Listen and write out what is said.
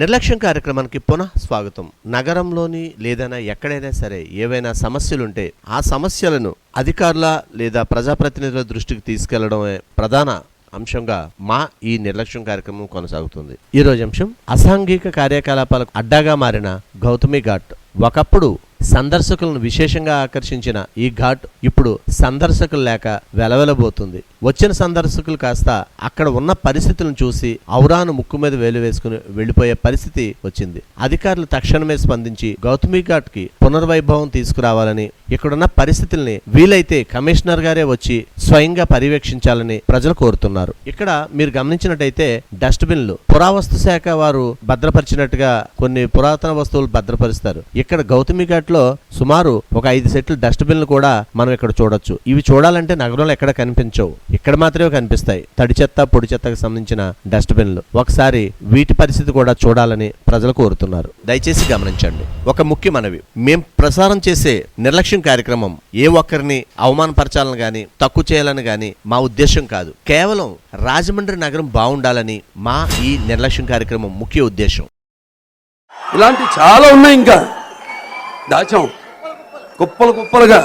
నిర్లక్ష్యం కార్యక్రమానికి పునః స్వాగతం. నగరంలోని లేదైనా ఎక్కడైనా సరే ఏవైనా సమస్యలుంటే ఆ సమస్యలను అధికారుల లేదా ప్రజాప్రతినిధుల దృష్టికి తీసుకెళ్ళడమే ప్రధాన అంశంగా మా ఈ నిర్లక్ష్యం కార్యక్రమం కొనసాగుతుంది. ఈ రోజు అంశం అసాంఘిక కార్యకలాపాలకు అడ్డాగా మారిన గౌతమి ఘాట్. ఒకప్పుడు సందర్శకులను విశేషంగా ఆకర్షించిన ఈ ఘాట్ ఇప్పుడు సందర్శకులు లేక వెలవెలబోతుంది. వచ్చిన సందర్శకులు కాస్త అక్కడ ఉన్న పరిస్థితులను చూసి ఔరాను ముక్కు మీద వేలు వేసుకుని వెళ్ళిపోయే పరిస్థితి వచ్చింది. అధికారులు తక్షణమే స్పందించి గౌతమి ఘాట్కి పునర్వైభవం తీసుకురావాలని ఇక్కడున్న పరిస్థితుల్ని వీలైతే కమిషనర్ గారే వచ్చి స్వయంగా పర్యవేక్షించాలని ప్రజలు కోరుతున్నారు. ఇక్కడ మీరు గమనించినట్టయితే డస్ట్బిన్లు పురావస్తు శాఖ వారు భద్రపరిచినట్టుగా కొన్ని పురాతన వస్తువులు భద్రపరుస్తారు. ఇక్కడ గౌతమి ఘాట్లో సుమారు ఒక ఐదు సెట్లు డస్ట్ బిన్లు కూడా మనం ఇక్కడ చూడొచ్చు. ఇవి చూడాలంటే నగరంలో ఎక్కడ కనిపించవు. ఇక్కడ మాత్రమే కనిపిస్తాయి. తడి చెత్త పొడి చెత్తకు సంబంధించిన డస్ట్బిన్లు. ఒకసారి వీటి పరిస్థితి కూడా చూడాలని ప్రజలు కోరుతున్నారు. దయచేసి గమనించండి. ఒక ముఖ్య మనవి మేం ప్రసారం చేసే నిర్లక్ష్యం కార్యక్రమం ఏ ఒక్కరిని అవమానపరచాలని గాని తక్కువ చేయాలని గాని మా ఉద్దేశం కాదు. కేవలం రాజమండ్రి నగరం బాగుండాలని మా ఈ నిర్లక్ష్యం కార్యక్రమం ముఖ్య ఉద్దేశం. ఇలాంటి చాలా ఉన్నాయి ఇంకా. దాచాం. కుప్పలు కుప్పలుగా.